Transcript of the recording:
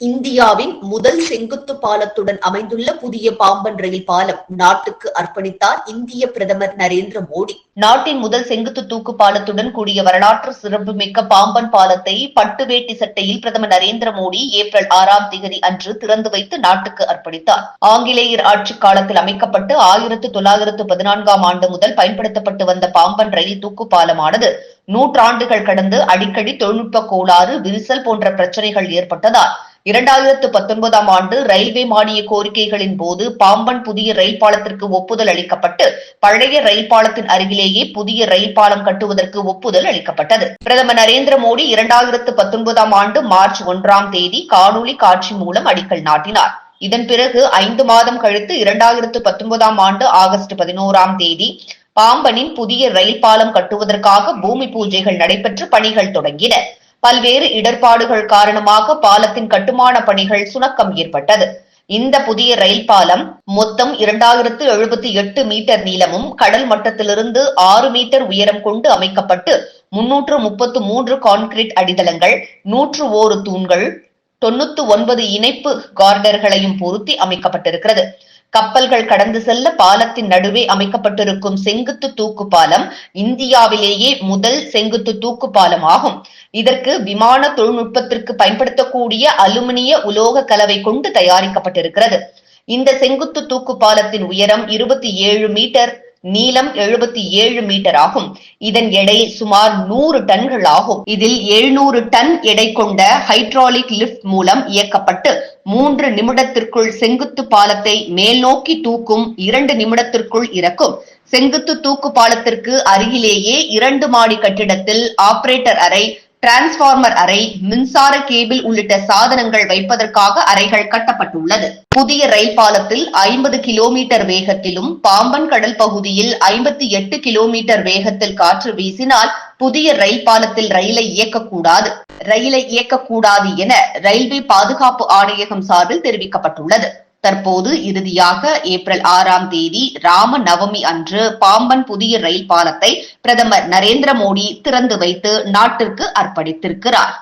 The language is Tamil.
இந்தியாவின் முதல் செங்குத்து பாலத்துடன் அமைந்துள்ள புதிய பாம்பன் ரயில் பாலம் நாட்டுக்கு அர்ப்பணித்தார் இந்திய பிரதமர் நரேந்திர மோடி. நாட்டின் முதல் செங்குத்து தூக்கு பாலத்துடன் கூடிய வரலாற்று சிறப்புமிக்க பாம்பன் பாலத்தை பட்டு வேட்டி சட்டையில் பிரதமர் நரேந்திர மோடி ஏப்ரல் ஆறாம் தேதி அன்று திறந்து வைத்து நாட்டுக்கு அர்ப்பணித்தார். ஆங்கிலேயர் ஆட்சி காலத்தில் அமைக்கப்பட்டு ஆயிரத்து தொள்ளாயிரத்து பதினான்காம் ஆண்டு முதல் பயன்படுத்தப்பட்டு வந்த பாம்பன் ரயில் தூக்கு பாலமானது நூற்றாண்டுகள் கடந்து அடிக்கடி தொழில்நுட்ப கோளாறு விரிசல் போன்ற பிரச்சனைகள் ஏற்பட்டதால் இரண்டாயிரத்து பத்தொன்பதாம் ஆண்டு ரயில்வே மானிய கோரிக்கைகளின் போது பாம்பன் புதிய ரயில் பாலத்திற்கு ஒப்புதல் அளிக்கப்பட்டு பழைய ரயில் பாலத்தின் அருகிலேயே புதிய ரயில் பாலம் கட்டுவதற்கு ஒப்புதல் அளிக்கப்பட்டது. பிரதமர் நரேந்திர மோடி இரண்டாயிரத்து பத்தொன்பதாம் ஆண்டு மார்ச் ஒன்றாம் தேதி காணொலி காட்சி மூலம் அடிக்கல் நாட்டினார். இதன் பிறகு ஐந்து மாதம் கழித்து இரண்டாயிரத்து பத்தொன்பதாம் ஆண்டு ஆகஸ்ட் பதினோராம் தேதி பாம்பனின் புதிய ரயில் பாலம் கட்டுவதற்காக பூமி பூஜைகள் நடைபெற்று பணிகள் தொடங்கின. பல்வேறு இடர்பாடுகள் காரணமாக பாலத்தின் கட்டுமான பணிகள் சுணக்கம் ஏற்பட்டது. இந்த புதிய ரயில் பாலம் மொத்தம் இரண்டாயிரத்து எழுபத்தி எட்டு மீட்டர் நீளமும் கடல் மட்டத்திலிருந்து ஆறு மீட்டர் உயரம் கொண்டு அமைக்கப்பட்டு முன்னூற்று முப்பத்து மூன்று கான்கிரீட் அடித்தளங்கள் நூற்று ஓரு தூண்கள் தொண்ணூத்து ஒன்பது இணைப்பு கார்டர்களையும் பொருத்தி அமைக்கப்பட்டிருக்கிறது. கப்பல்கள் கடந்து செல்ல பாலத்தின் நடுவே அமைக்கப்பட்டிருக்கும் செங்குத்து தூக்கு பாலம் இந்தியாவிலேயே முதல் செங்குத்து தூக்கு பாலம் ஆகும் இதற்கு விமான தொழில்நுட்பத்திற்கு பயன்படுத்தக்கூடிய அலுமினிய உலோக கலவை கொண்டு தயாரிக்கப்பட்டிருக்கிறது. இந்த செங்குத்து தூக்கு பாலத்தின் உயரம் இருபத்தி ஏழு மீட்டர். நீளம் எழுபத்தி ஏழு மீட்டர் ஆகும். இதன் எடை சுமார் நூறு டன்கள் ஆகும். இதில் எழுநூறு டன் எடை கொண்ட ஹைட்ராலிக் லிப்ட் மூலம் இயக்கப்பட்டு மூன்று நிமிடத்திற்குள் செங்குத்து பாலத்தை மேல் நோக்கி தூக்கும் இரண்டு நிமிடத்திற்குள் இறக்கும். செங்குத்து தூக்கு பாலத்திற்கு அருகிலேயே இரண்டு மாடி கட்டிடத்தில் ஆபரேட்டர் அறை டிரான்ஸ்பார்மர் அறை மின்சார கேபிள் உள்ளிட்ட சாதனங்கள் வைப்பதற்காக அறைகள் கட்டப்பட்டுள்ளது. புதிய ரயில் பாலத்தில் ஐம்பது கிலோமீட்டர் வேகத்திலும் பாம்பன் கடல் பகுதியில் ஐம்பத்தி எட்டு கிலோமீட்டர் வேகத்தில் காற்று வீசினால் புதிய ரயில் பாலத்தில் ரயிலை இயக்கக்கூடாது. ரயிலை இயக்கக்கூடாது என ரயில்வே பாதுகாப்பு ஆணையகம் சார்பில் தெரிவிக்கப்பட்டுள்ளது. தற்போது இறுதியாக ஏப்ரல் ஆறாம் தேதி ராம நவமி அன்று பாம்பன் புதிய ரயில் பாலத்தை பிரதமர் நரேந்திர மோடி திறந்து வைத்து நாட்டிற்கு அர்ப்பணித்திருக்கிறார்.